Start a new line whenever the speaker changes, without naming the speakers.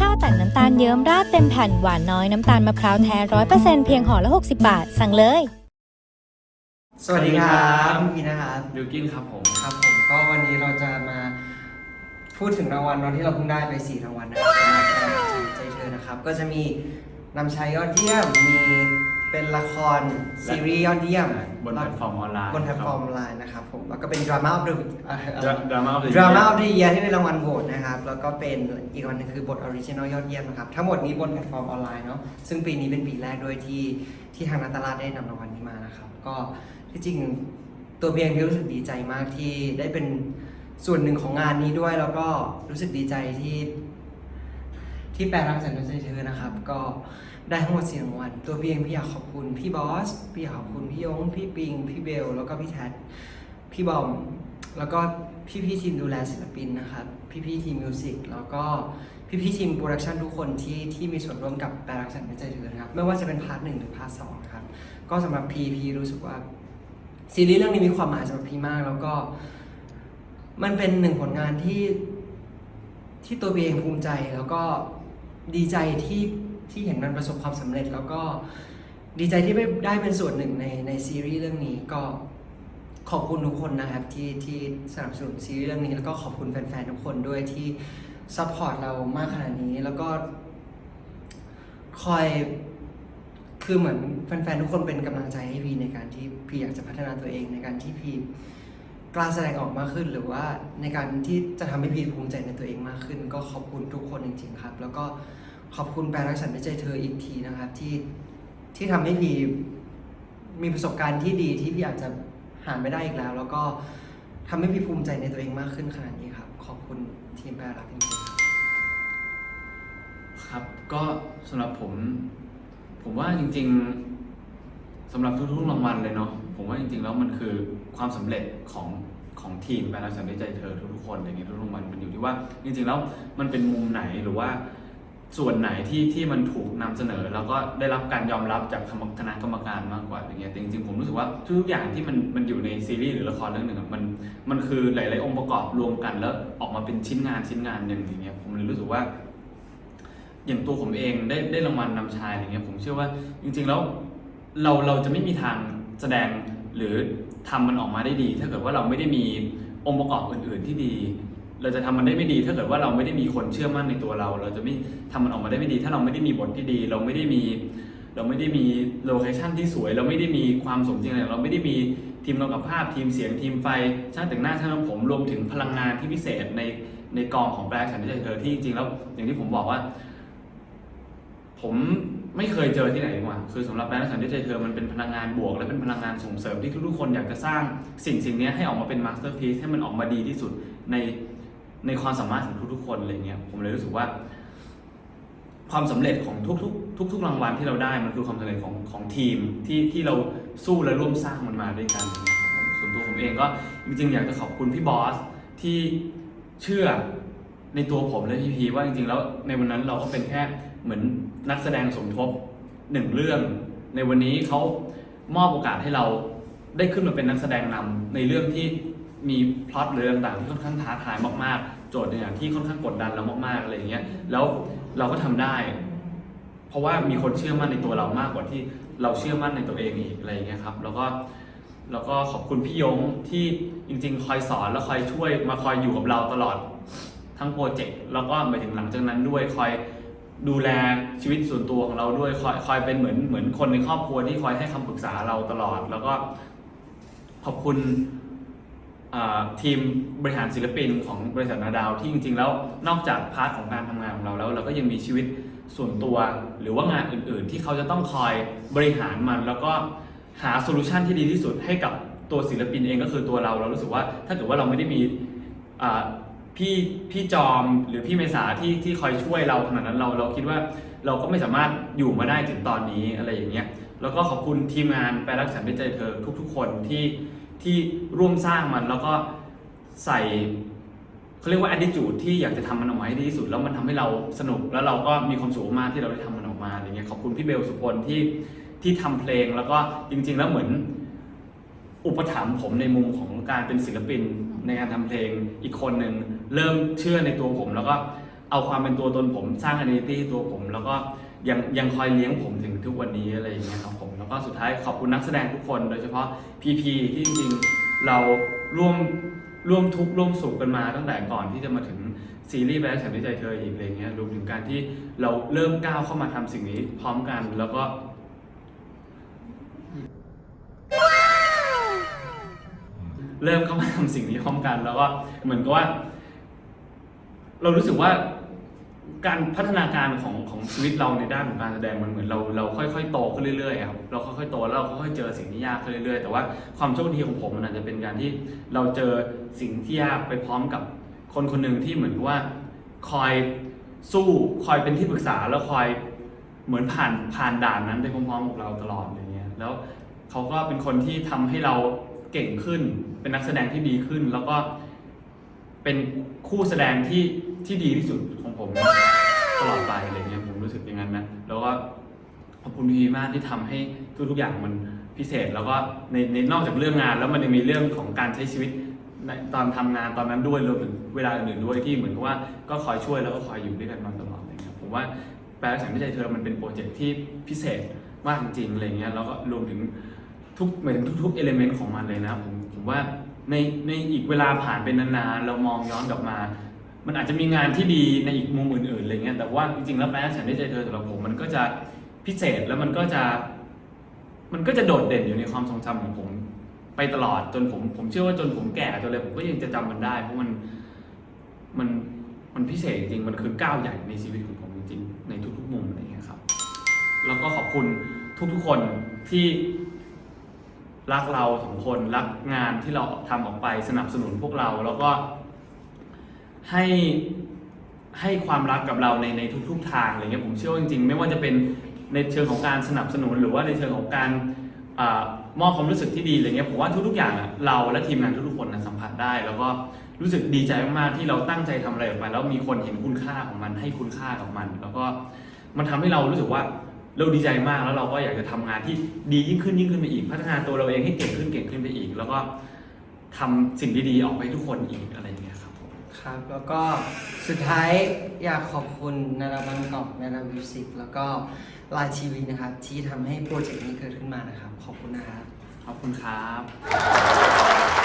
ข้าวแต่นน้ำตาลเยิ้มราดเต็มแผ่นหวานน้อยน้ำตาลมะพร้าวแท้ร้อยเปอร์เซ็นต์เพียงห่อละ 60 บาท สั่งเลย
สวัสดีครับ
สวัสดีครับ
พี่พีนะครับ
บิวกินครับผม
ครับผมก็วันนี้เราจะมาพูดถึงรางวัลวันที่เราเพิ่งได้ไป4รางวัลนะครับสำหรับการใจเธอนะครับ ก็จะมีนำชายยอดเยี่ยมมี เป็นละครซีรีส์ยอดเยี่ยม
บนแพลตฟอร์มออนไลน์
บนแพลตฟอร์มออนไลน์นะครับผมแล้วก็เป็นดราม่าออฟเดอะ
ดราม่า
ดราม่าออฟเดอะเยียที่เป็นรางวัลโหวตนะครับแล้วก็เป็นอีกวันหนึงคือบทออริจินอลยอดเยี่ยมนะครับทั้งหมดนี้บนแพลตฟอร์มออนไลน์เนาะซึ่งปีนี้เป็นปีแรกด้วยที่ที่ทางนัตตาลาดได้นำรางวัลนี้มานะครับก็ที่จริงตัวเพียงพี่รู้สึกดีใจมากที่ได้เป็นส่วนหนึ่งของงานนี้ด้วยแล้วก็รู้สึกดีใจที่ ที่แปลรักฉันด้วยใจเธอนะครับ ก็ได้ทั้งหมดสี่รางวัลตัวพี่เองพี่อยากขอบคุณพี่บอสพี่อยากขอบคุณพี่ยงพี่ปิง พี่เบล แล้วก็พี่แท็ดพี่บอม แล้วก็พี่พี่ทีมดูแลศิลปินนะครับ พี่พี่ทีมมิวสิกแล้วก็พี่พี่ทีมโปรดักชันทุกคนที่ที่มีส่วนร่วมกับแปลรักฉันด้วยใจเธอนะครับ ไม่ว่าจะเป็นพาร์ทหนึ่งหรือพาร์ทสองครับก็สำหรับพีพีรู้สึกว่าซีรีส์เรื่องนี้มีความหมายสำหรับพี่มากแล้วก็ มันเป็นหนึ่งผลงานที่ที่ตัวพีเองภูมิใจแล้วก็ ดีใจที่ที่เห็นมันประสบความสำเร็จแล้วก็ดีใจที่ได้ได้เป็นส่วนหนึ่งในในซีรีส์เรื่องนี้ก็ขอบคุณทุกคนนะครับที่ที่สนับสนุนซีรีส์เรื่องนี้ แล้วก็ขอบคุณแฟนๆทุกคนด้วยที่ซัพพอร์ตเรามากขนาดนี้แล้วก็คอยคือเหมือนแฟนๆทุกคนเป็นกำลังใจให้พีในการที่พีอยากจะพัฒนาตัวเองในการที่พี กล้าแสดงออกมากขึ้น หรือว่าในการที่จะทำให้พีภูมิใจในตัวเองมากขึ้น ก็ขอบคุณทุกคนจริงๆครับ แล้วก็ขอบคุณแปลรักฉันไม่ใจเธออีกทีนะครับ ที่ที่ทำให้พีมีประสบการณ์ที่ดีที่พี่อาจจะหาไม่ได้อีกแล้ว แล้วก็ทำให้พีภูมิใจในตัวเองมากขึ้นขนาดนี้ครับ ขอบคุณทีมแปลรักจริงๆครับ
ครับก็สำหรับผม ผมว่าจริง ๆ สำหรับทุกๆรางวัลเลยเนาะผมว่าจริงๆแล้วมันคือความสำเร็จของของทีมแปลรักฉันด้วยใจเธอทุกๆคนอะไรเงี้ยทุกๆรางวัลมันอยู่ที่ว่า จริงๆแล้วมันเป็นมุมไหนหรือว่าส่วนไหนที่ที่มันถูกนำเสนอ แล้วก็ได้รับการยอมรับจากคณะกรรมการมากกว่าอย่างเงี้ยแต่จริงๆผมรู้สึกว่าทุกๆอย่างที่มันมันอยู่ในซีรีส์หรือละครเรื่องหนึ่งมันมันคือหลาย ๆ องค์ประกอบรวมกัน แล้วออกมาเป็นชิ้นงานชิ้นงานหนึ่งอย่างเงี้ยผมเลยรู้สึกว่า อย่างตัวผมเองได้ได้รางวัลนำชายอย่างเงี้ยผมเชื่อว่าจริง ๆ แล้ว เราเราจะไม่มีทางแสดงหรือทำมันออกมาได้ดี ถ้าเกิดว่าเราไม่ได้มีองค์ประกอบอื่น ๆ ที่ดี เราจะทำมันได้ไม่ดี ถ้าเกิดว่าเราไม่ได้มีคนเชื่อมั่นในตัวเรา เราจะไม่ทำมันออกมาได้ไม่ดี ถ้าเราไม่ได้มีบทที่ดี เราไม่ได้มี เราไม่ได้มีโลเคชั่นที่สวย เราไม่ได้มีความสมจริงอะไรเราไม่ได้มีทีมกำกับภาพทีมเสียงทีมไฟช่างแต่งหน้าช่างทำผมรวมถึงพลังงานที่พิเศษในในกองของแบล็กฉันที่เธอที่จริงๆแล้วอย่างที่ผมบอกว่า ผม ไม่เคยเจอที่ไหนดีกว่า คือสำหรับแบรนด์สันติใจเธอมันเป็นพลังงานบวก และเป็นพลังงานส่งเสริมที่ทุกๆคนอยากจะสร้างสิ่งสิ่งนี้ให้ออกมาเป็นมาสเตอร์พีซให้มันออกมาดีที่สุดในในความสามารถของทุกๆคนอะไรเงี้ย ผมเลยรู้สึกว่า ความสำเร็จของทุกๆ ทุก ๆ รางวัลที่เราได้มันคือความสำเร็จของของทีมที่ที่เราสู้และร่วมสร้างมันมาด้วยกันอย่างเงี้ยครับส่วนตัวผมเองก็จริงๆอยากจะขอบคุณพี่บอสที่เชื่อในตัวผมและพี่พีว่าจริงๆแล้วในวันนั้นเราก็เป็นแค่ เหมือนนักแสดงสมทบหนึ่งเรื่อง ในวันนี้เขามอบโอกาสให้เราได้ขึ้นมาเป็นนักแสดงนำในเรื่องที่มีพล็อตหรือต่างๆที่ค่อนข้างท้าทายมากๆ โจทย์อย่างที่ค่อนข้างกดดันเรามากๆอะไรอย่างเงี้ยแล้วเราก็ทำได้ เพราะว่ามีคนเชื่อมั่นในตัวเรามากกว่าที่เราเชื่อมั่นในตัวเองอีกอะไรอย่างเงี้ยครับแล้วก็แล้วก็ขอบคุณพี่ยงที่จริง ๆ คอยสอนแล้วคอยช่วยมาคอยอยู่กับเราตลอดทั้งโปรเจกต์แล้วก็ไปถึงหลังจากนั้นด้วยคอย ดูแลชีวิตส่วนตัวของเราด้วยคอยคอยเป็นเหมือนเหมือนคนในครอบครัวที่คอยให้คำปรึกษาเราตลอด แล้วก็ขอบคุณทีมบริหารศิลปินของบริษัทนาดาวที่จริง ๆ แล้วนอกจากพาร์ทของการทำงานของเราแล้ว เราก็ยังมีชีวิตส่วนตัวหรือว่างานอื่น ๆ ที่เขาจะต้องคอยบริหารมัน แล้วก็หาโซลูชันที่ดีที่สุดให้กับตัวศิลปินเองก็คือตัวเราเรารู้สึกว่าถ้าเกิดว่าเราไม่ได้มี พี่พี่จอมหรือพี่เมษาที่ที่คอยช่วยเราขนาดนั้นเราเราคิดว่าเราก็ไม่สามารถอยู่มาได้ถึงตอนนี้อะไรอย่างเงี้ยแล้วก็ขอบคุณทีมงานแปลรักฉันด้วยใจเธอทุก ๆ คนที่ที่ร่วมสร้างมันแล้วก็ใส่เขาเรียกว่า attitude ที่อยากจะทำมันออกมาให้ดีที่สุด แล้วมันทำให้เราสนุกแล้วเราก็มีความสุขมากที่เราได้ทำมันออกมาอย่างเงี้ยขอบคุณพี่เบลสุพลที่ที่ทำเพลงแล้วก็จริง ๆ แล้วเหมือนอุปถัมภ์ผมในมุมของการเป็นศิลปินในการทำเพลงอีกคนหนึ่ง เริ่มเชื่อในตัวผม แล้วก็เอาความเป็นตัวตนผมสร้าง identity ตัวผม แล้วก็ยังยังคอยเลี้ยงผมถึงทุกวันนี้อะไรอย่างเงี้ยครับผมแล้วก็สุดท้ายขอบคุณนักแสดงทุกคน โดยเฉพาะพีพีที่จริงๆเราร่วมร่วมทุกข์ร่วมสุขกันมาตั้งแต่ก่อนที่จะมาถึงซีรีส์แบล็คฉันด้ใจเธออีกอะไรเงี้ยรวมถึงการที่เราเริ่มก้าวเข้ามาทำสิ่งนี้พร้อมกันแล้วก็เริ่มเข้ามาทำสิ่งนี้พร้อมกัน แล้วก็เหมือนกับว่า เรารู้สึกว่าการพัฒนาการของของชีวิตเราในด้านของการแสดงมันเหมือนเราเราค่อยๆโตขึ้นเรื่อยๆครับเราค่อยๆโตแล้วเราค่อยๆเจอสิ่งที่ยากขึ้นเรื่อยๆ แต่ว่าความโชคดีของผมมันอาจจะเป็นการที่เราเจอสิ่งที่ยากไปพร้อมกับคนคนหนึ่งที่เหมือนว่าคอยสู้คอยเป็นที่ปรึกษาแล้วคอยเหมือนผ่านผ่านด่านนั้นไปพร้อมๆกับเราตลอดอย่างเงี้ยแล้วเขาก็เป็นคนที่ทำให้เราเก่งขึ้น เป็นนักแสดงที่ดีขึ้น แล้วก็เป็นคู่แสดงที่ ที่ดีที่สุดของผมตลอดไปอะไรเงี้ยผมรู้สึกอย่างนั้นนะแล้วก็ขอบคุณพีมากที่ทำให้ทุกๆอย่างมันพิเศษ แล้วก็ในในนอกจากเรื่องงาน แล้วมันยังมีเรื่องของการใช้ชีวิตในตอนทำงานตอนนั้นด้วยรวมถึงเวลาอื่นๆด้วยที่เหมือนกับว่าก็คอยช่วยแล้วก็คอยอยู่ด้วยกันมาตลอดอะไรเงี้ยผมว่าแปลสังไม่ใจเธอมันเป็นโปรเจกต์ที่พิเศษมากจริงๆอะไรเงี้ยแล้วก็รวมถึงทุกหมายถึงทุกๆเอลิเมนต์ของมันเลยนะผมผมว่าในในอีกเวลาผ่านไปนานๆเรามองย้อนกลับมา มันอาจจะมีงานที่ดีในอีกมุมอื่นๆอะไรเงี้ยแต่ว่าจริงๆแล้วแปลสังได้ใจเธอสำหรับผมมันก็จะพิเศษแล้วมันก็จะ มันก็จะโดดเด่นอยู่ในความทรงจำของผม ไปตลอดจนผมผมเชื่อว่าจนผมแก่จนอะไรผมก็ยังจะจำมันได้ เพราะมันมันมันพิเศษจริงมันคือก้าวใหญ่ในชีวิตของผมจริงๆในทุกๆมุมอะไรเงี้ยครับ แล้วก็ขอบคุณทุกๆคนที่รักเราสองคนรักงานที่เราทำออกไปสนับสนุนพวกเรา แล้วก็ ให้ให้ความรักกับเราในในทุกๆทางอะไรเงี้ยผมเชื่อว่าจริงๆ ไม่ว่าจะเป็นในเชิงของการสนับสนุนหรือว่าในเชิงของการอมอบความรู้สึกที่ดีอะไรเงี้ยผมว่าทุกๆอย่างอะเราและทีมงานทุกๆคนนะสัมผัสได้ แล้วก็รู้สึกดีใจมากๆที่เราตั้งใจทำอะไรออกไปแล้วมีคนเห็นคุณค่าของมันให้คุณค่ากับมัน แล้วก็มันทำให้เรารู้สึกว่าเราดีใจมากแล้วเราก็อยากจะทำงานที่ดียิ่งขึ้นยิ่งขึ้นไปอีก พัฒนาตัวเราเองให้เก่งขึ้นเก่งขึ้นไปอีก แล้วก็ทำสิ่งดีๆออกไปทุกคนอีกอะไร
ครับ แล้วก็สุดท้ายอยากขอบคุณนาราบังกอกนารามิวสิกแล้วก็ลายทีวีนะครับ ที่ทำให้โปรเจกต์นี้เกิดขึ้นมานะครับ ขอบคุณนะครับ
ขอบคุณครับ